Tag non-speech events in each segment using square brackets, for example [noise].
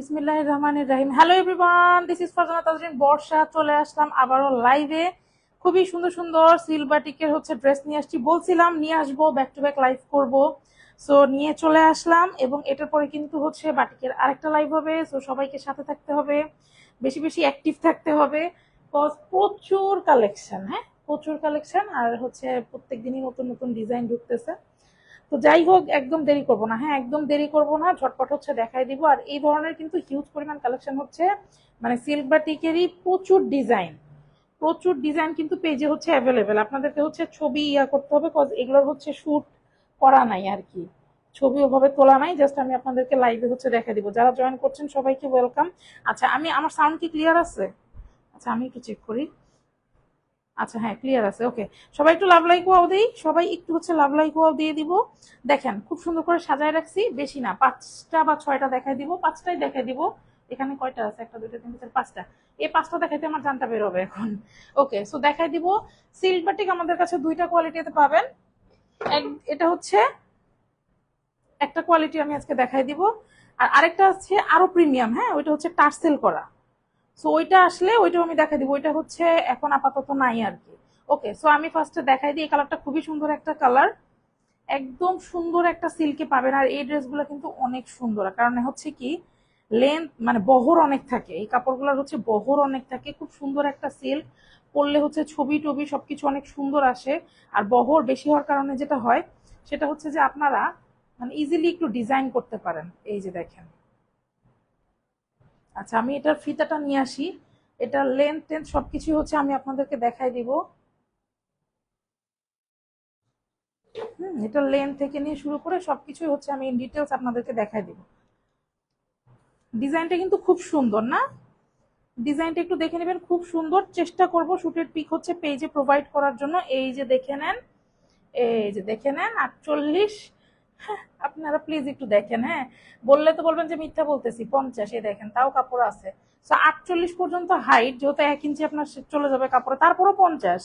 বিসমিল্লাহ রহমানির রাহিম। Hello everyone this is Farzana Tajrin Barsha চলে আসলাম আবারও লাইভে খুবই সুন্দর সুন্দর সিলবাটিকের হচ্ছে ড্রেস নিয়ে আসছি। বলছিলাম নিয়ে আসব ব্যাক টু ব্যাক লাইভ করব। সো নিয়ে চলে আসলাম এবং এটার পরে কিন্তু হচ্ছে বাটিকের আরেকটা লাইভ হবে। সো সবাইকে সাথে থাকতে হবে, বেশি বেশি অ্যাক্টিভ থাকতে হবে। কজ প্রচুর কালেকশন হ্যাঁ? প্রচুর কালেকশন আর হচ্ছে প্রত্যেক দিনই নতুন নতুন ডিজাইন ঢুকতেছে। তো যাই হোক, একদম দেরি করব না। হ্যাঁ একদম দেরি করব না, ঝটপট হচ্ছে দেখাই দিব। আর এই ধরনের কিন্তু হিউজ পরিমাণ কালেকশন হচ্ছে মানে সিল্ক বা টিকেরই প্রচুর ডিজাইন প্রচুর ডিজাইন কিন্তু পেজে হচ্ছে অ্যাভেলেবেল আপনাদেরকে হচ্ছে ছবি ইয়া করতে হবে কজ এগুলোর হচ্ছে শ্যুট করা নাই আর কি। ছবি ওভাবে তোলা নাই জাস্ট আমি আপনাদেরকে লাইভে হচ্ছে দেখা দিব। যারা জয়েন করছেন, সবাইকে ওয়েলকাম আচ্ছা আমি, আমার সাউন্ড কি ক্লিয়ার আছে? আচ্ছা আমি একটু চেক করি। আচ্ছা হ্যাঁ ক্লিয়ার আছে ওকে সবাই একটু লাভ লাইক ওয়াও দিই, সবাই একটু হচ্ছে লাভ লাইক ওয়াও দিয়ে দিব। দেখেন, খুব সুন্দর করে সাজায় রাখছি, বেশি না, পাঁচটা বা ছয়টা দেখাই দিব, পাঁচটাই দেখাই দিব। এখানে কয়টা আছে? একটা, দুইটা তিনটা চার, পাঁচটা। এই পাঁচটা দেখাইতে আমার জানটা বেরোবে এখন। ওকে সো দেখাই দিব। সিল্ক বাটিক আমাদের কাছে দুইটা কোয়ালিটিতে পাবেন। এক, এটা হচ্ছে একটা কোয়ালিটি আমি আজকে দেখাই দিব। আর আরেকটা হচ্ছে আরও প্রিমিয়াম হ্যাঁ ওইটা হচ্ছে টার্সেল করা। সো ওইটা আসলে ওইটাও আমি দেখাই দিব। ওইটা হচ্ছে এখন আপাতত নাই আর কি। ওকে সো আমি ফার্স্টে দেখাই দিই, এই কালারটা খুবই সুন্দর একটা কালার একদম সুন্দর একটা সিল্কে পাবেন। আর এই ড্রেসগুলো কিন্তু অনেক সুন্দর। কারণ হচ্ছে কি লেন্থ মানে বহর অনেক থাকে। এই কাপড়গুলোর হচ্ছে বহর অনেক থাকে। খুব সুন্দর একটা সিল্ক পরলে হচ্ছে ছবি টবি সবকিছু অনেক সুন্দর আসে। আর বহর বেশি হওয়ার কারণে যেটা হয়, সেটা হচ্ছে যে আপনারা মানে ইজিলি একটু ডিজাইন করতে পারেন। এই যে দেখেন। আচ্ছা আমি এটার ফিতাটা নিয়ে আসি। এটার লেন্থ টেন্থ সবকিছু হচ্ছে আমি আপনাদেরকে দেখাই দিব। হুম, এটার লেন্থ থেকে নিয়ে শুরু করে সব কিছুই হচ্ছে আমি ইন ডিটেলস আপনাদেরকে দেখাই দিব। ডিজাইনটা কিন্তু খুব সুন্দর, না? ডিজাইনটা একটু দেখে নেবেন, খুব সুন্দর। চেষ্টা করব শুটের পিক হচ্ছে পেজে প্রোভাইড করার জন্য। এই যে দেখে নেন, এই যে দেখে নেন, আটচল্লিশ। আপনারা প্লিজ একটু দেখেন হ্যাঁ? বললে তো বলবেন যে মিথ্যা বলতেছি, পঞ্চাশ দেখেন, তাও কাপড় আছে। আটচল্লিশ পর্যন্ত হাইট যেহেতু এক ইঞ্চি আপনার চলে যাবে কাপড়ে, তারপরও পঞ্চাশ।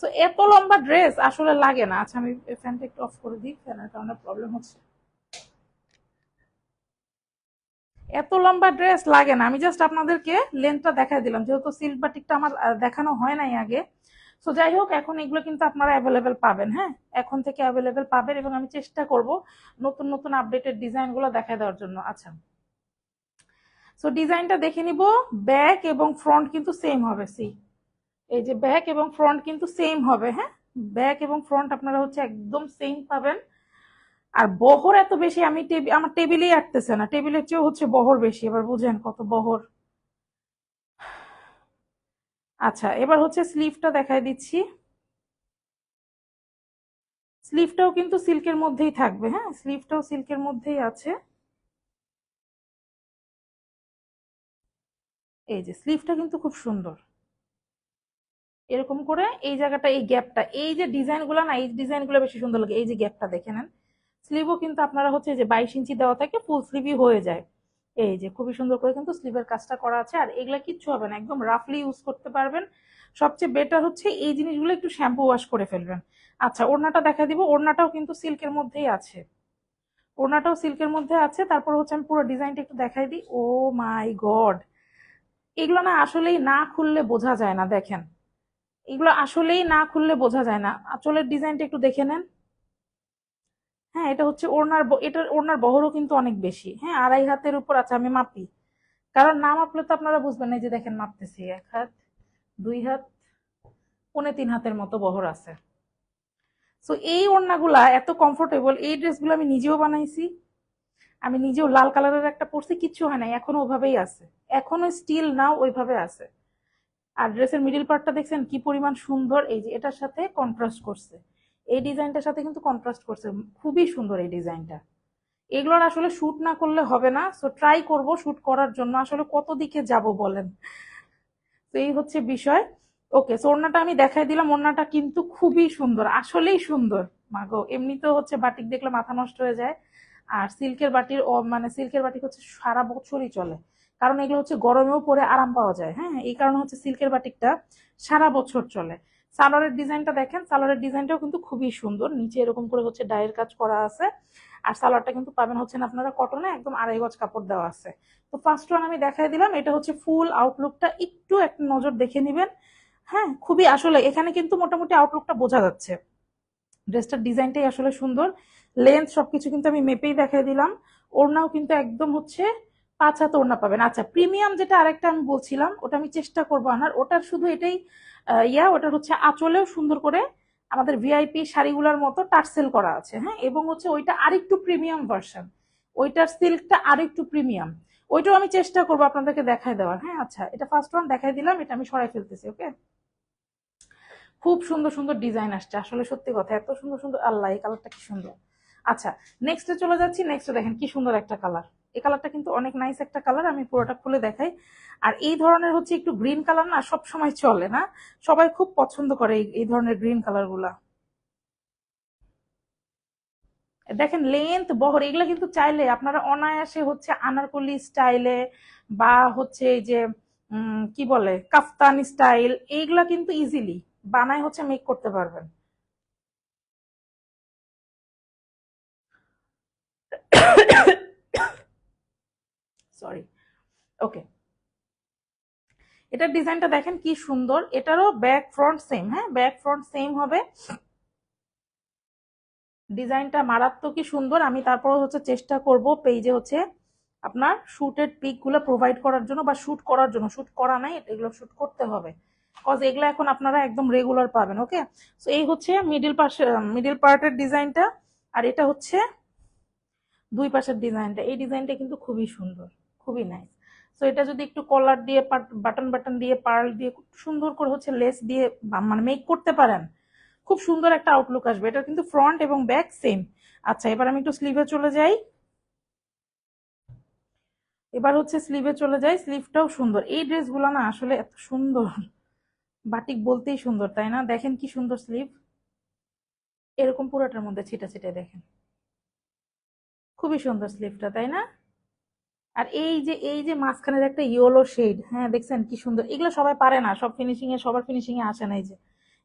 সো এত লম্বা ড্রেস আসলে লাগে না। আচ্ছা আমি ফ্যানটা একটু অফ করে দিই, ফ্যানের কারণে প্রবলেম হচ্ছে। এত লম্বা ড্রেস লাগে না। আমি জাস্ট আপনাদেরকে লেন্থটা দেখাই দিলাম, যেহেতু সিল্ক বাটিকটা আমার দেখানো হয় নাই আগে। সো যাই হোক এখন এগুলো কিন্তু আপনারা অ্যাভেলেবেল পাবেন হ্যাঁ? এখন থেকে অ্যাভেলেবেল পাবেন এবং আমি চেষ্টা করব নতুন নতুন আপডেটেড ডিজাইনগুলো দেখা দেওয়ার জন্য। আচ্ছা। সো ডিজাইনটা দেখে নিব। ব্যাক এবং ফ্রন্ট কিন্তু সেম হবে সি এই যে ব্যাক এবং ফ্রন্ট কিন্তু সেম হবে হ্যাঁ? ব্যাক এবং ফ্রন্ট আপনারা হচ্ছে একদম সেম পাবেন। আর বহর এত বেশি, আমি আমার টেবিলেই আটতেছে না। টেবিলের চেয়েও হচ্ছে বহর বেশি, এবার বুঝেন কত বহর। আচ্ছা এবার হচ্ছে স্লিভটা দেখায় দিচ্ছি। স্লিভটাও কিন্তু সিল্কের মধ্যেই থাকবে হ্যাঁ? স্লিভটাও সিল্কের মধ্যেই আছে। এই যে স্লিভটা কিন্তু খুব সুন্দর। এরকম করে এই জায়গাটা, এই গ্যাপটা এই যে ডিজাইনগুলো না, এই ডিজাইনগুলো বেশি সুন্দর লাগে, এই যে গ্যাপটা দেখে নেন। স্লিভও কিন্তু আপনারা হচ্ছে যে বাইশ ইঞ্চি দেওয়া থাকে ফুল স্লিভই হয়ে যায়। এই যে খুবই সুন্দর করে কিন্তু স্লিভের কাজটা করা আছে। আর এগুলা কিচ্ছু হবে না, একদম রাফলি ইউজ করতে পারবেন। সবচেয়ে বেটার হচ্ছে এই জিনিসগুলো একটু শ্যাম্পু ওয়াশ করে ফেলবেন। আচ্ছা ওড়নাটা দেখা দিব, ওড়নাটাও কিন্তু সিল্কের মধ্যেই আছে। ওড়নাটাও সিল্কের মধ্যে আছে, তারপর হচ্ছে আমি পুরো ডিজাইনটা একটু দেখাই দিই। Oh my god! এগুলো না আসলেই না খুললে বোঝা যায় না, দেখেন। এগুলো আসলেই না খুললে বোঝা যায় না। আঁচলের ডিজাইনটা একটু দেখে নেন। হ্যাঁ এটা হচ্ছে ওড়নার এটার ওড়নার বহরও কিন্তু অনেক বেশি। হ্যাঁ আড়াই হাতের উপর আছে, আমি মাপি। কারণ না মাপলে তো আপনারা বুঝবেন এই যে দেখেন মাপতেছি, এক হাত, দুই হাত, পৌনে তিন হাতের মতো বহর আছে। সো এই ওড়নাগুলা এত কমফোর্টেবল এই ড্রেসগুলো আমি নিজেও বানাইছি, আমি নিজেও লাল কালারের একটা পরছি, কিচ্ছু হয় নাই, এখনও ওভাবেই আছে। এখনও স্টিল নাও ওইভাবে আছে। আর ড্রেসের মিডিল পার্টটা দেখছেন কি পরিমাণ সুন্দর, এই যে এটার সাথে কন্ট্রাস্ট করছে। এই ডিজাইনটার সাথে কিন্তু কন্ট্রাস্ট করছে। খুবই সুন্দর এই ডিজাইনটা। এগুলোর আসলে শ্যুট না করলে হবে না। সো ট্রাই করব শ্যুট করার জন্য। আসলে কত দিকে যাব বলেন? তো এই হচ্ছে বিষয়। ওকে সো ওড়নাটা আমি দেখাই দিলাম। ওড়নাটা কিন্তু খুবই সুন্দর। আসলেই সুন্দর। মাগো এমনিতেও হচ্ছে বাটিক দেখলে মাথা নষ্ট হয়ে যায়। আর সিল্কের বাটির ও- মানে সিল্কের বাটিক হচ্ছে সারা বছরই চলে। কারণ এগুলো হচ্ছে গরমেও পরে আরাম পাওয়া যায়। হ্যাঁ এই কারণে হচ্ছে সিল্কের বাটিকটা সারা বছর চলে। সালোয়ারের ডিজাইনটা দেখেন, সালোয়ারের ডিজাইনটাও কিন্তু খুবই সুন্দর। নিচে এরকম করে হচ্ছে ডায়ের কাজ করা আছে। আর সালোয়ারটা কিন্তু পাবেন হচ্ছেন আপনারা কটনে একদম আড়াই গজ কাপড় দেওয়া আছে। তো ফার্স্ট ওয়ান আমি দেখাই দিলাম, এটা হচ্ছে ফুল আউটলুকটা একটু একটা নজর দেখে নেবেন। হ্যাঁ খুবই আসলে এখানে কিন্তু মোটামুটি আউটলুকটা বোঝা যাচ্ছে। ড্রেসটার ডিজাইনটাই আসলে সুন্দর। লেন্থ সবকিছু কিন্তু আমি মেপেই দেখাই দিলাম। ওড়নাও কিন্তু একদম হচ্ছে পাঁচ হাত ওড়না পাবেন। আচ্ছা প্রিমিয়াম যেটা আরেকটা আমি বলছিলাম, ওটা আমি চেষ্টা করব আনার। ওটার শুধু এটাই ইয়া, ওটার হচ্ছে আঁচলেও সুন্দর করে আমাদের ভিআইপি শাড়িগুলোর মতো টার্সেল করা আছে হ্যাঁ? এবং হচ্ছে ওইটা আরেকটু প্রিমিয়াম ভার্সন ওইটার সিল্কটা আরেকটু প্রিমিয়াম ওইটাও আমি চেষ্টা করব আপনাদেরকে দেখাই দেওয়ার হ্যাঁ? আচ্ছা এটা ফার্স্ট ওয়ান দেখাই দিলাম, এটা আমি সরাই ফেলতেছি ওকে খুব সুন্দর সুন্দর ডিজাইন আসছে, আসলে সত্যি কথা, এত সুন্দর সুন্দর, আল্লাহ, এই কালারটা কি সুন্দর। আচ্ছা নেক্সটে চলে যাচ্ছি নেক্সটে দেখেন কি সুন্দর একটা কালার এই কালারটা কিন্তু অনেক নাইস একটা কালার, আমি পুরোটা খুলে দেখাই। আর এই ধরনের হচ্ছে একটু গ্রিন কালার না সব সময় চলে না। সবাই খুব পছন্দ করে এই ধরনের গ্রিন কালারগুলা। দেখেন লেন্থ বহর, এগুলা কিন্তু চাইলে আপনারা অনায়াসে হচ্ছে আনারকলি স্টাইলে বা হচ্ছে এই যে কি বলে, কাফতান স্টাইল এইগুলা কিন্তু ইজিলি বানায় হচ্ছে মেক করতে পারবেন। সরি ওকে এটার ডিজাইনটা দেখেন কি সুন্দর। এটারও ব্যাক ফ্রন্ট সেম হ্যাঁ? ব্যাক ফ্রন্ট সেম হবে। ডিজাইনটা মারাত্মকই সুন্দর। আমি তারপর হচ্ছে চেষ্টা করব পেজে হচ্ছে আপনার শুটের পিকগুলো প্রোভাইড করার জন্য বা শুট করার জন্য। শুট করা নাই, এগুলো শুট করতে হবে। কজ এগুলো এখন আপনারা একদম রেগুলার পাবেন ওকে সো এই হচ্ছে মিডিল পাশে মিডিল পার্টের ডিজাইনটা। আর এটা হচ্ছে দুই পাশের ডিজাইনটা। এই ডিজাইনটা কিন্তু খুবই সুন্দর। খুবই নাইস সো এটা যদি একটু কলার দিয়ে বাটন বাটন দিয়ে পার্ল দিয়ে সুন্দর করে হচ্ছে লেস দিয়ে মানে মেক করতে পারেন, খুব সুন্দর একটা আউটলুক আসবে। এটা কিন্তু ফ্রন্ট এবং ব্যাক সেম আচ্ছা এবার আমি একটু স্লিভে চলে যাই। এবার হচ্ছে স্লিভে চলে যাই। স্লিভটাও সুন্দর। এই ড্রেসগুলো না আসলে এত সুন্দর। বাটিক বলতেই সুন্দর, তাই না? দেখেন কি সুন্দর স্লিভ এরকম পুরোটার মধ্যে ছিটা ছিটে দেখেন। খুবই সুন্দর স্লিভটা তাই না? আর এই যে এই যে মাঝখানের একটা ইয়েলো শেড হ্যাঁ দেখছেন কি সুন্দর? এগুলো সবাই পারে না, সব ফিনিশিং এ, সবার ফিনিশিং এ আসে না এই যে।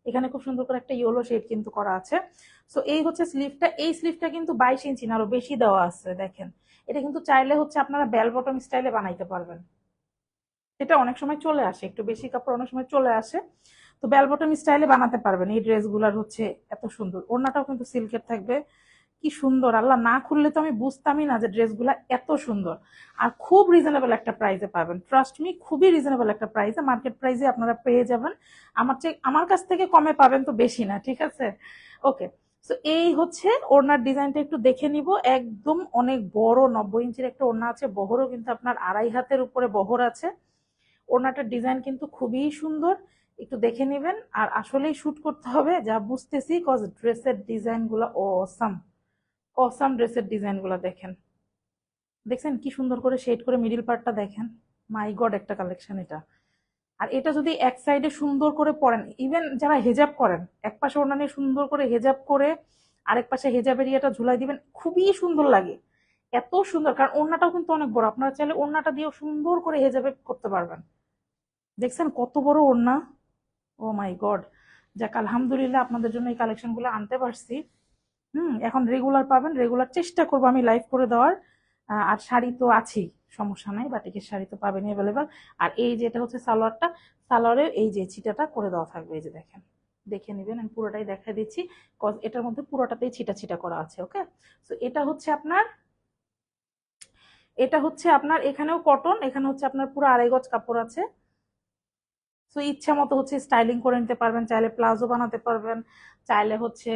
এখানে খুব সুন্দর করে একটা ইয়েলো শেড কিন্তু করা আছে। সো এই হচ্ছে স্লিভটা এই স্লিভটা কিন্তু বাইশ ইঞ্চি না, আরও বেশি দেওয়া আছে, দেখেন। এটা কিন্তু চাইলে হচ্ছে আপনারা বেল বটম স্টাইলে বানাইতে পারবেন। এটা অনেক সময় চলে আসে, একটু বেশি কাপড় অনেক সময় চলে আসে। তো বেল বটম স্টাইলে বানাতে পারবেন, এই ড্রেসগুলোর হচ্ছে এত সুন্দর। ওড়নাটাও কিন্তু সিল্কের থাকবে। কি সুন্দর, আল্লাহ না খুললে তো আমি বুঝতামই না যে ড্রেসগুলো এত সুন্দর। আর খুব রিজনেবল একটা প্রাইসে পাবেন। ট্রাস্ট মি খুবই রিজনেবল একটা প্রাইসে মার্কেট প্রাইসে আপনারা পেয়ে যাবেন। আমার চেয়ে, আমার কাছ থেকে কমে পাবেন তো বেশি না, ঠিক আছে? ওকে তো এই হচ্ছে ওড়নার ডিজাইনটা একটু দেখে নিব। একদম অনেক বড়, নব্বই ইঞ্চির একটা ওড়না আছে, বহরও কিন্তু আপনার আড়াই হাতের উপরে বহর আছে। ওড়নাটার ডিজাইন কিন্তু খুবই সুন্দর, একটু দেখে নেবেন। আর আসলেই শ্যুট করতে হবে, যা বুঝতেছি কজ ড্রেসের ডিজাইনগুলো অসাম অসাম ড্রেসের ডিজাইনগুলো দেখেন। দেখছেন কি সুন্দর করে শেড করে মিডিল পার্টটা দেখেন? মাই গড একটা কালেকশন এটা। আর এটা যদি এক সাইডে সুন্দর করে পরেন ইভেন যারা হেজাব করেন, এক পাশে ওড়না নিয়ে সুন্দর করে হেজাব করে আরেক পাশে হেজাব এরিয়াটা ঝুলাই দিবেন, খুবই সুন্দর লাগে। এত সুন্দর, কারণ ওড়নাটাও কিন্তু অনেক বড়। আপনারা চাইলে ওড়নাটা দিয়েও সুন্দর করে হেজাবে করতে পারবেন। দেখছেন কত বড় ওড়না? ও মাই গড যাক, আলহামদুলিল্লাহ আপনাদের জন্য এই কালেকশনগুলো আনতে পারছি। হুম, এখন রেগুলার পাবেন রেগুলার চেষ্টা করব আমি লাইভ করে দেওয়ার। আর শাড়ি তো আছেই, সমস্যা নাই, বাটিকের শাড়ি তো পাবেন অ্যাভেলেবেল আর এই যেটা হচ্ছে সালোয়ারটা, সালোয়ারে এই যে ছিটাটা করে দেওয়া থাকবে, এই যে দেখেন। দেখে নেবেন, আমি পুরোটাই দেখা দিচ্ছি কজ এটার মধ্যে পুরোটাতেই ছিটা ছিটা করা আছে ওকে তো এটা হচ্ছে আপনার, এটা হচ্ছে আপনার, এখানেও কটন এখানে হচ্ছে আপনার পুরো আড়াই গজ কাপড় আছে। তো ইচ্ছা মতো হচ্ছে স্টাইলিং করে নিতে পারবেন, চাইলে প্লাজো বানাতে পারবেন, চাইলে হচ্ছে,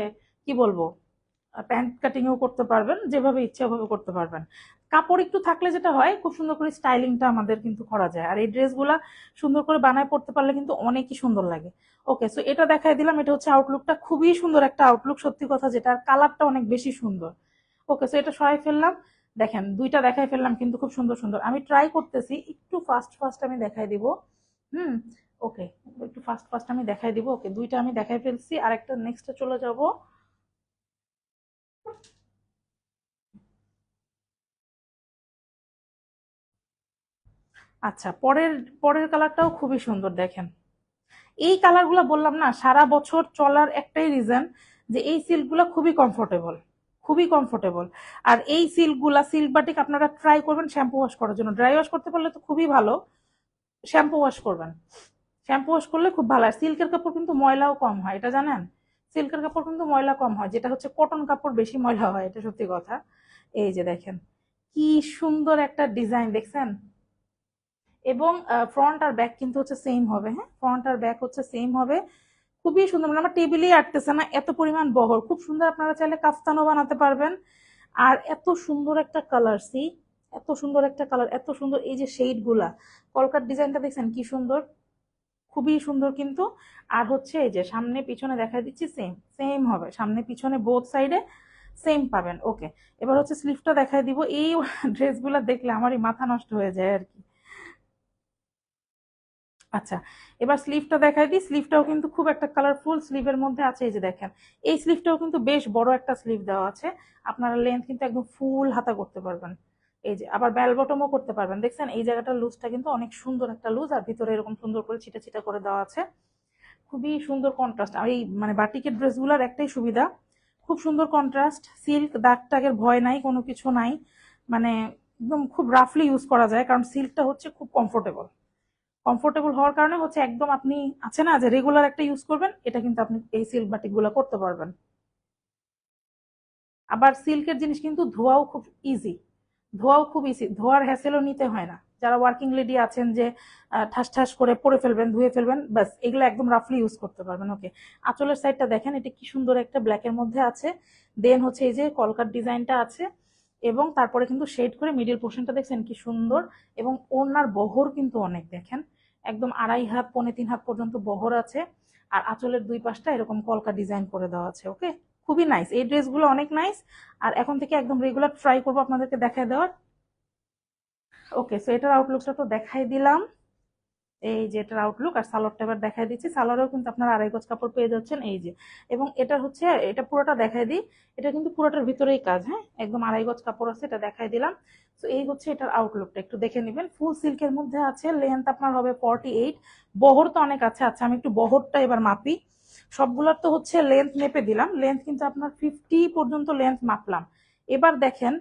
কি বলব? প্যান্ট কাটিংও করতে পারবেন, যেভাবে ইচ্ছা ওভাবে করতে পারবেন। কাপড় একটু থাকলে যেটা হয়, খুব সুন্দর করে স্টাইলিংটা আমাদের কিন্তু করা যায়। আর এই ড্রেসগুলা সুন্দর করে বানায় পড়তে পারলে কিন্তু অনেকই সুন্দর লাগে। ওকে সো এটা দেখাই দিলাম, এটা হচ্ছে আউটলুকটা খুবই সুন্দর একটা আউটলুক সত্যি কথা যেটা, আর কালারটা অনেক বেশি সুন্দর। ওকে সো এটা সরাই ফেললাম। দেখেন, দুইটা দেখাই ফেললাম, কিন্তু খুব সুন্দর সুন্দর। আমি ট্রাই করতেছি, একটু ফাস্ট ফাস্ট আমি দেখাই দিব। হুম ওকে একটু ফাস্ট ফাস্ট আমি দেখাই দিব। ওকে দুইটা আমি দেখাই ফেলছি আর একটা নেক্সটে চলে যাব। আচ্ছা পরের পরের কালারটাও খুবই সুন্দর দেখেন। এই কালারগুলো বললাম না, সারা বছর চলার একটাই রিজন যে এই সিল্কগুলো খুবই কমফোর্টেবল খুবই কমফোর্টেবল আর এই সিল্কগুলা সিল্ক বাটিক আপনারা ট্রাই করবেন শ্যাম্পু ওয়াশ করার জন্য। ড্রাই ওয়াশ করতে পারলে তো খুবই ভালো শ্যাম্পু ওয়াশ করবেন। শ্যাম্পু ওয়াশ করলে খুব ভালো, আর সিল্কের কাপড় কিন্তু ময়লাও কম হয়, এটা জানেন? সিল্কের কাপড় কিন্তু ময়লা কম হয়, যেটা হচ্ছে কটন কাপড় বেশি ময়লা হয়, এটা সত্যি কথা। এই যে দেখেন, কি সুন্দর একটা ডিজাইন দেখছেন? এবং ফ্রন্ট আর ব্যাক কিন্তু হচ্ছে সেম হবে হ্যাঁ? ফ্রন্ট আর ব্যাক হচ্ছে সেম হবে। খুবই সুন্দর মানে আমার টেবিলেই আটতেছে না, এত পরিমাণ বহর। খুব সুন্দর আপনারা চাইলে কাফতানও বানাতে পারবেন। আর এত সুন্দর একটা কালার সি এত সুন্দর একটা কালার এত সুন্দর এই যে শেডগুলা। কলকার ডিজাইনটা দেখছেন কি সুন্দর? খুবই সুন্দর কিন্তু। আর হচ্ছে এই যে সামনে পিছনে দেখা দিচ্ছি সেম সেম হবে। সামনে পিছনে বোথ সাইডে সেম পাবেন ওকে এবার হচ্ছে স্লিভটা দেখাই দিব। এই [laughs] ড্রেসগুলো দেখলে আমারই মাথা নষ্ট হয়ে যায় আর কি। আচ্ছা এবার স্লিভটা দেখাই দিই। স্লিভটাও কিন্তু খুব একটা কালারফুল স্লিভের মধ্যে আছে। এই যে দেখেন, এই স্লিভটাও কিন্তু বেশ বড় একটা স্লিভ দেওয়া আছে। আপনারা লেন্থ কিন্তু একদম ফুল হাতা করতে পারবেন। এই যে, আবার বেল বটমও করতে পারবেন। দেখছেন, এই জায়গাটার লুজটা কিন্তু অনেক সুন্দর একটা লুজ আর ভিতরে এরকম সুন্দর করে ছিটা ছিটা করে দেওয়া আছে। খুবই সুন্দর কন্ট্রাস্ট আর এই মানে বাটিকের ড্রেসগুলোর একটাই সুবিধা। খুব সুন্দর কন্ট্রাস্ট সিল্ক দাগ টাগের ভয় নাই, কোনো কিছু নাই। মানে একদম খুব রাফলি ইউজ করা যায়, কারণ সিল্কটা হচ্ছে খুব কমফোর্টেবল কমফোর্টেবল হওয়ার কারণে হচ্ছে একদম আপনি, আছে না যে রেগুলার একটা ইউজ করবেন, এটা কিন্তু আপনি এই সিল্ক বাটিকগুলো করতে পারবেন। আবার সিল্কের জিনিস কিন্তু ধোয়াও খুব ইজি ধোয়াও খুব ইজি ধোয়ার হ্যাসেলও নিতে হয় না। যারা ওয়ার্কিং লেডি আছেন যে ঠাস ঠাস করে পরে ফেলবেন, ধুয়ে ফেলবেন, ব্যাস, এগুলো একদম রাফলি ইউজ করতে পারবেন। ওকে আঁচলের সাইডটা দেখেন, এটা কি সুন্দর একটা ব্ল্যাকের মধ্যে আছে। দেন হচ্ছে এই যে কলকার ডিজাইনটা আছে। এবং তারপরে কিন্তু শেড করে মিডিল পোর্শনটা দেখছেন কি সুন্দর এবং ওড়নার বহর কিন্তু অনেক দেখেন। একদম আড়াই হাত, পনে তিন হাত পর্যন্ত বহর আছে আর আঁচলের দুই পাশটা এরকম কলকা ডিজাইন করে দেওয়া আছে ওকে খুবই নাইস এই ড্রেসগুলো অনেক নাইস আর এখন থেকে একদম রেগুলার ট্রাই করব আপনাদেরকে দেখায় দেওয়ার। ওকে সো এটার আউটলুকটা তো দেখাই দিলাম। এই যে এটার আউটলুক আর সালোয়ারটা এবার দেখাই দিচ্ছি। সালোয়ারেও কিন্তু আপনারা আড়াই গজ কাপড় পেয়ে যাচ্ছেন, এই যে। এবং এটা হচ্ছে, এটা পুরোটা দেখাই দিই। এটা কিন্তু পুরোটার ভিতরেই কাজ হ্যাঁ? একদম আড়াই গজ কাপড় আছে, এটা দেখাই দিলাম। তো এই হচ্ছে এটার আউটলুকটা একটু দেখে নেবেন। ফুল সিল্কের মধ্যে আছে লেন্থ আপনার হবে ফর্টি এইট বহর তো অনেক আছে আচ্ছা আমি একটু বহরটা এবার মাপি। সবগুলোর তো হচ্ছে লেন্থ মেপে দিলাম। লেন্থ কিন্তু আপনার ফিফটি পর্যন্ত লেন্থ মাপলাম। এবার দেখেন,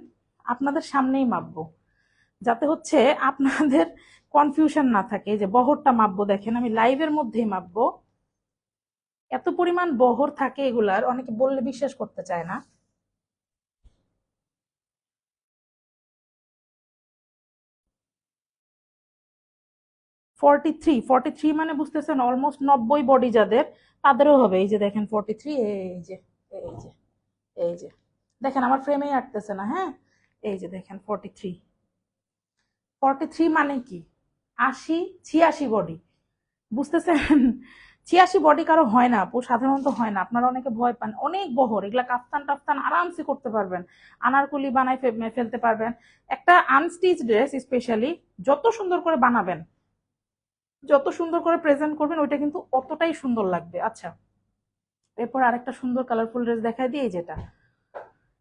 আপনাদের সামনেই মাপবো। যাতে হচ্ছে আপনাদের কনফিউশন না থাকে, যে বহরটা মাপবো, দেখেন, আমি লাইভের মধ্যেই মাপবো। এত পরিমাণ বহর থাকে এগুলার, অনেকে বললে বিশ্বাস করতে চায় না। ফর্টি থ্রি ফর্টি থ্রি মানে বুঝতেছেন অলমোস্ট নব্বই বডি যাদের, তাদেরও হবে। এই যে দেখেন ফর্টি থ্রি এই যে এই যে এই যে। দেখেন, আমার ফ্রেমেই আটতেছে না হ্যাঁ? এই যে দেখেন ফর্টি থ্রি ফর্টি থ্রি মানে কি? আশি, ছিয়াশি বডি বুঝতেছেন? ছিয়াশি বডি কারও হয় না আপু সাধারণত হয় না। আপনারা অনেকে ভয় পান। অনেক বহর। এগুলা কাফতান টাফতান আরামসে করতে পারবেন। আনারকুলি বানাই ফে- ফেলতে পারবেন। একটা আনস্টিচ ড্রেস স্পেশালি যত সুন্দর করে বানাবেন, যত সুন্দর করে প্রেজেন্ট করবেন, ওইটা কিন্তু অতটাই সুন্দর লাগবে। আচ্ছা এরপর আরেকটা সুন্দর কালারফুল ড্রেস দেখাই দিয়ে যেটা।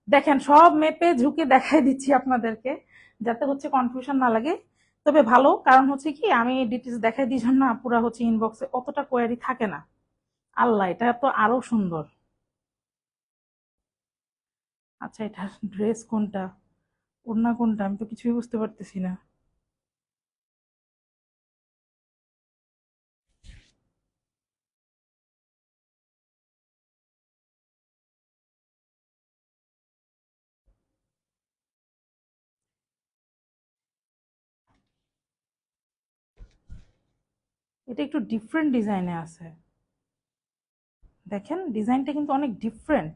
দেখেন, সব মেপে ঝুঁকে দেখাই দিচ্ছি আপনাদেরকে, যাতে হচ্ছে কনফিউশন না লাগে। তবে ভালো, কারণ হচ্ছে কি আমি ডিটেলস দেখাই দিই জন্য পুরা হচ্ছে ইনবক্সে অতটা কোয়ারি থাকে না। আল্লাহ, এটা তো আরও সুন্দর। আচ্ছা এটা ড্রেস কোনটা? ওড়না কোনটা? আমি তো কিছুই বুঝতে পারতেছি না। এটা একটু ডিফারেন্ট ডিজাইনে আছে। দেখেন ডিজাইনটা কিন্তু অনেক ডিফারেন্ট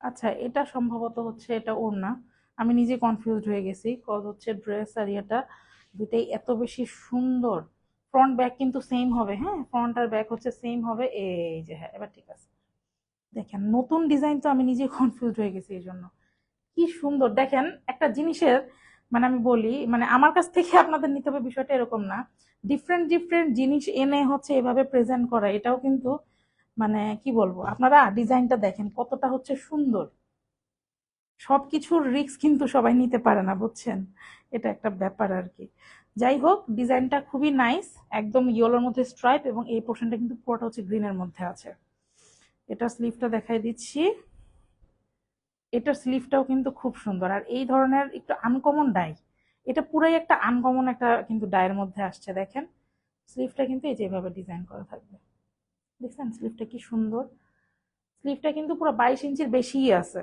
আচ্ছা এটা সম্ভবত হচ্ছে এটা ওড়না। আমি নিজে কনফিউজড হয়ে গেছি। কজ হচ্ছে ড্রেস আর ইয়েটা দুটাই এত বেশি সুন্দর। ফ্রন্ট ব্যাক কিন্তু সেম হবে হ্যাঁ? ফ্রন্ট আর ব্যাক হচ্ছে সেম হবে, এই যে হ্যাঁ এবার ঠিক আছে। দেখেন, নতুন ডিজাইন তো আমি নিজে কনফিউজ হয়ে গেছি এই জন্য কি সুন্দর, দেখেন, একটা জিনিসের মানে আমি বলি মানে আমার কাছ থেকে আপনাদের নিতে হবে বিষয়টা এরকম না। ডিফারেন্ট ডিফারেন্ট জিনিস এনে হচ্ছে এভাবে প্রেজেন্ট করা, এটাও কিন্তু মানে কি বলব, আপনারা ডিজাইনটা দেখেন কতটা হচ্ছে সুন্দর। সবকিছুর রিস্ক কিন্তু সবাই নিতে পারে না, বুঝছেন? এটা একটা ব্যাপার আর কি। যাই হোক, ডিজাইনটা খুবই নাইস, একদম ইয়েলোর মধ্যে স্ট্রাইপ এবং এই পোর্শনটা কিন্তু পুরোটা হচ্ছে গ্রিনের মধ্যে আছে। এটা স্লিভটা দেখাই দিচ্ছি। এটার স্লিভটাও কিন্তু খুব সুন্দর। আর এই ধরনের একটু আনকমন ডাই এটা পুরাই একটা আনকমন একটা কিন্তু ডায়ের মধ্যে আসছে, দেখেন? স্লিভটা কিন্তু এই যেভাবে ডিজাইন করা থাকবে। দেখছেন? স্লিভটা কি সুন্দর। স্লিভটা কিন্তু পুরো বাইশ ইঞ্চির বেশিই আছে।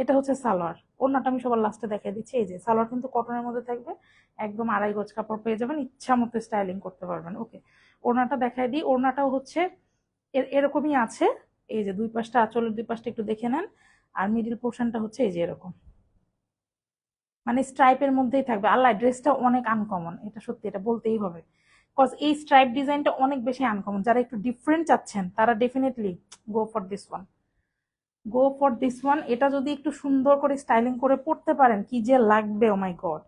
এটা হচ্ছে সালোয়ার। ওড়নাটা আমি সবার লাস্টে দেখাই দিচ্ছি। এই যে, সালোয়ার কিন্তু কটনের মধ্যে থাকবে। একদম আড়াই গজ কাপড় পেয়ে যাবেন। ইচ্ছা মতো স্টাইলিং করতে পারবেন। ওকে ওড়নাটা দেখাই দিই। ওড়নাটাও হচ্ছে এর- এরকমই আছে। এই যে, দুই পাশটা আঁচলের দুই পাশটা একটু দেখে নেন। আর মিডিল পোর্শনটা হচ্ছে এই যে, এরকম। মানে স্ট্রাইপের মধ্যেই থাকবে। আল্লাহ ড্রেসটা অনেক আনকমন এটা সত্যি, এটা বলতেই হবে। কজ এই স্ট্রাইপ ডিজাইনটা অনেক বেশি আনকমন যারা একটু ডিফারেন্ট চাচ্ছেন, তারা definitely go for this one go for this one এটা যদি একটু সুন্দর করে স্টাইলিং করে পড়তে পারেন, কি যে লাগবে ও মাই গড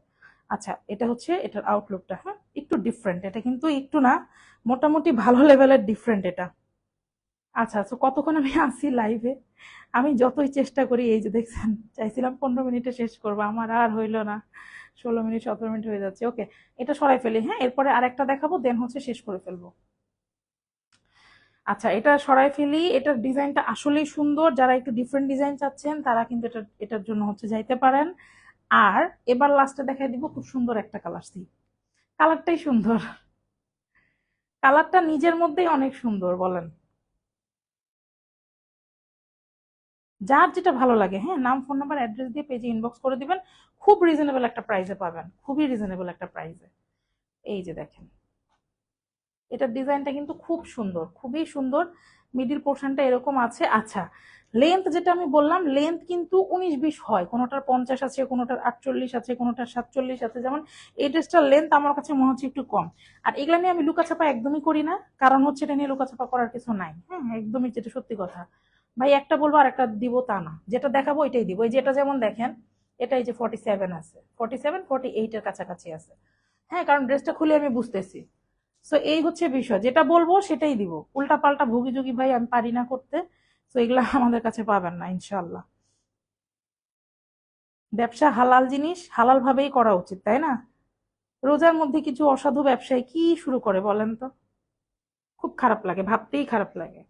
আচ্ছা এটা হচ্ছে, এটার আউটলুকটা হ্যাঁ? একটু ডিফারেন্ট এটা কিন্তু একটু না, মোটামুটি ভালো লেভেলের ডিফারেন্ট এটা। আচ্ছা আচ্ছা কতক্ষণ আমি আসি লাইভে আমি যতই চেষ্টা করি, এই যে দেখছেন, চাইছিলাম পনেরো মিনিটে শেষ করব, আমার আর হইল না। ষোলো মিনিট, সতেরো মিনিট হয়ে যাচ্ছে ওকে এটা সরাই ফেলি হ্যাঁ? এরপরে আর একটা দেখাবো দেন হচ্ছে শেষ করে ফেলব। আচ্ছা এটা সরাই ফেলি। এটার ডিজাইনটা আসলেই সুন্দর। যারা একটু ডিফারেন্ট ডিজাইন চাচ্ছেন, তারা কিন্তু এটা এটার জন্য হচ্ছে যাইতে পারেন। আর এবার লাস্টে দেখাই দিব খুব সুন্দর একটা কালার সি কালারটাই সুন্দর। কালারটা নিজের মধ্যেই অনেক সুন্দর, বলেন। যার যেটা ভালো লাগে হ্যাঁ নাম ফোন নাম্বার অ্যাড্রেস দিয়ে পেজে ইনবক্স করে দিবেন। খুব রিজনেবল একটা প্রাইসে পাবেন। খুবই রিজনেবল একটা প্রাইসে এই যে দেখেন। এটার ডিজাইনটা কিন্তু খুব সুন্দর, খুবই সুন্দর। মিডিল পোর্শনটা এরকম আছে। আচ্ছা লেন্থ যেটা আমি বললাম লেন্থ কিন্তু উনিশ বিশ হয়। কোনোটার পঞ্চাশ আছে, কোনোটার আটচল্লিশ আছে, কোনোটার সাতচল্লিশ আছে। যেমন এই ড্রেসটার লেন্থ আমার কাছে মনে হচ্ছে একটু কম। আর এগুলা নিয়ে আমি লুকাছাপা একদমই করি না। কারণ হচ্ছে এটা নিয়ে লুকাছাপা করার কিছু নাই। হ্যাঁ একদমই যেটা সত্যি কথা। ভাই, একটা বলব আর একটা দিব তা না। যেটা দেখাবো এটাই দিব। এই যে এটা যেমন দেখেন, এটা এই যে ফর্টি সেভেন আছে। ফর্টি সেভেন ফর্টি এইটের কাছাকাছি আছে। হ্যাঁ কারণ ড্রেসটা খুলে আমি বুঝতেছি। সো এই হচ্ছে বিষয়। যেটা বলব সেটাই দিব। উল্টা পাল্টা ভুগি যুগি ভাই, আমি পারি না করতে। তো এগুলা আমাদের কাছে পাবেন না ইনশাল্লাহ ব্যবসা হালাল জিনিস, হালাল ভাবেই করা উচিত, তাই না? রোজার মধ্যে কিছু অসাধু ব্যবসায়ী কি শুরু করে বলেন তো? খুব খারাপ লাগে, ভাবতেই খারাপ লাগে।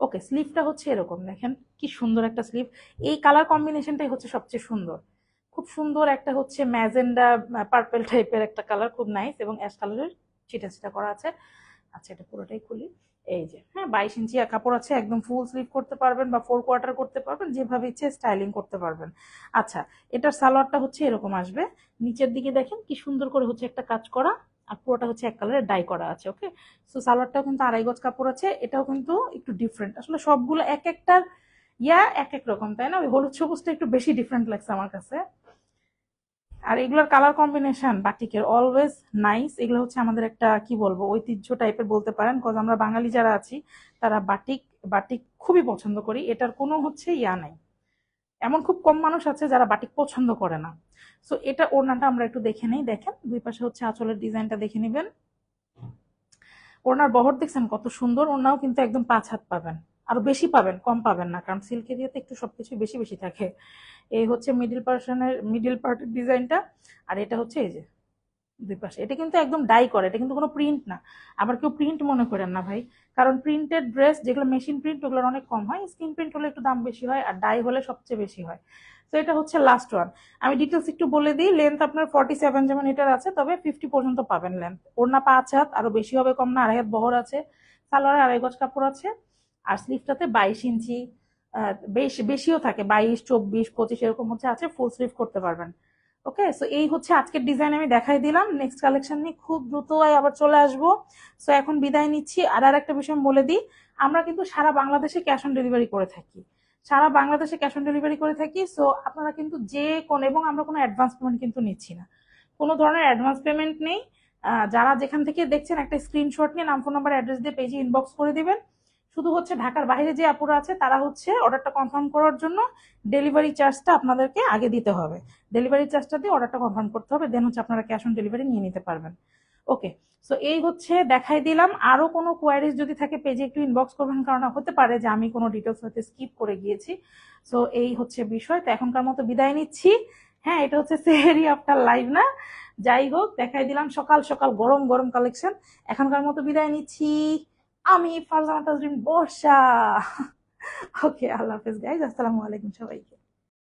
ওকে স্লিভটা হচ্ছে এরকম, দেখেন কি সুন্দর একটা স্লিভ এই কালার কম্বিনেশনটাই হচ্ছে সবচেয়ে সুন্দর। খুব সুন্দর একটা হচ্ছে ম্যাজেন্ডা পার্পেল টাইপের একটা কালার খুব নাইস এবং অ্যাশ কালারের চিটা চিটা করা আছে। আচ্ছা এটা পুরোটাই খুলি। এই যে হ্যাঁ বাইশ ইঞ্চি কাপড় আছে, একদম ফুল স্লিভ করতে পারবেন বা ফোর কোয়ার্টার করতে পারবেন, যেভাবে ইচ্ছে স্টাইলিং করতে পারবেন। আচ্ছা এটার সালোয়ারটা হচ্ছে এরকম আসবে। নিচের দিকে দেখেন কি সুন্দর করে হচ্ছে একটা কাজ করা, আর পুরোটা হচ্ছে এক কালারের ডাই করা আছে ওকে সো সালোয়ারটাও কিন্তু আড়াই গজ কাপড় আছে, এটাও কিন্তু একটু ডিফারেন্ট আসলে সবগুলো এক একটার, ইয়া, এক এক রকম, তাই না? ওই হলুদ সবুজটা একটু বেশি ডিফারেন্ট লাগছে আমার কাছে। আর এগুলোর কালার কম্বিনেশন বাটিকের অলওয়েজ নাইস এগুলো হচ্ছে আমাদের একটা, কি বলব, ঐতিহ্য টাইপের বলতে পারেন কজ আমরা বাঙালি যারা আছি, তারা বাটিক বাটিক খুবই পছন্দ করি, এটার কোনো হচ্ছে ইয়া নাই। এমন খুব কম মানুষ আছে যারা বাটিক পছন্দ করে না। সো এটা ওড়নাটা আমরা একটু দেখে নেই, দেখেন, দুই পাশে হচ্ছে আঁচলের ডিজাইনটা দেখে নেবেন। ওড়নার বহর দেখছেন, কত সুন্দর, ওড়নাও কিন্তু একদম পাঁচ হাত পাবেন, আরও বেশি পাবেন, কম পাবেন না, কারণ সিল্ক এরিয়াতে একটু সবকিছু বেশি বেশি থাকে। এই হচ্ছে মিডিল পার্সনের মিডিল পার্টের ডিজাইনটা, আর এটা হচ্ছে এই যে দুই পাশে। এটা কিন্তু একদম ডাই করে, এটা কিন্তু কোনো প্রিন্ট না। আবার কেউ প্রিন্ট মনে করেন না ভাই। কারণ প্রিন্টেড ড্রেস যেগুলো মেশিন প্রিন্ট ওগুলোর অনেক কম হয়। স্ক্রিন প্রিন্ট হলে একটু দাম বেশি হয়, আর ডাই হলে সবচেয়ে বেশি হয়। তো এটা হচ্ছে লাস্ট ওয়ান আমি ডিটেলস একটু বলে দিই। লেন্থ আপনার ফর্টি সেভেন যেমন এটার আছে, তবে ফিফটি পর্যন্ত পাবেন লেন্থ ওড়না পাঁচ হাত আরও বেশি হবে কম না, আড়াই হাত বহর আছে। সালোয়ারে আড়াই গজ কাপড় আছে। আর স্লিভটাতে বাইশ ইঞ্চি। বেশ, বেশিও থাকে, বাইশ, চব্বিশ, পঁচিশ, এরকম হচ্ছে আছে ফুল স্লিভ করতে পারবেন। ওকে সো এই হচ্ছে আজকের ডিজাইন আমি দেখাই দিলাম। নেক্সট কালেকশন নিয়ে খুব দ্রুত আবার চলে আসব। সো এখন বিদায় নিচ্ছি। আর আর একটা বিষয় বলে দিই, আমরা কিন্তু সারা বাংলাদেশে ক্যাশ অন ডেলিভারি করে থাকি। সারা বাংলাদেশে ক্যাশ অন ডেলিভারি করে থাকি সো আপনারা কিন্তু যে কোন, এবং আমরা কোনো অ্যাডভান্স পেমেন্ট কিন্তু নিচ্ছি না। কোনো ধরনের অ্যাডভান্স পেমেন্ট নেই। যারা যেখান থেকে দেখছেন, একটা স্ক্রিনশট নিয়ে নাম ফোন নাম্বার অ্যাড্রেস দিয়ে পেজে ইনবক্স করে দিবেন। শুধু হচ্ছে ঢাকার বাইরে যে আপুরা আছে, তারা হচ্ছে অর্ডারটা কনফার্ম করার জন্য ডেলিভারি চার্জটা আপনাদেরকে আগে দিতে হবে। ডেলিভারি চার্জটা দিয়ে অর্ডারটা কনফার্ম করতে হবে দেন হচ্ছে আপনারা ক্যাশ অন ডেলিভারি নিয়ে নিতে পারবেন। ওকে সো এই হচ্ছে দেখাই দিলাম। আরও কোনো কোয়ারিজ যদি থাকে পেজে একটু ইনবক্স করবেন, কারণ হতে পারে যে আমি কোনো ডিটেলস হয়তো স্কিপ করে গিয়েছি। সো এই হচ্ছে বিষয়। তো এখনকার মতো বিদায় নিচ্ছি। হ্যাঁ এটা হচ্ছে সেহেরি আফটার লাইভ না? যাই হোক, দেখাই দিলাম সকাল সকাল গরম গরম কালেকশন এখনকার মতো বিদায় নিচ্ছি। আমি ফারজানা তাজরিন বর্ষা। ওকে আল্লাহ হাফেজ গাইজ আসসালামু আলাইকুম সবাইকে।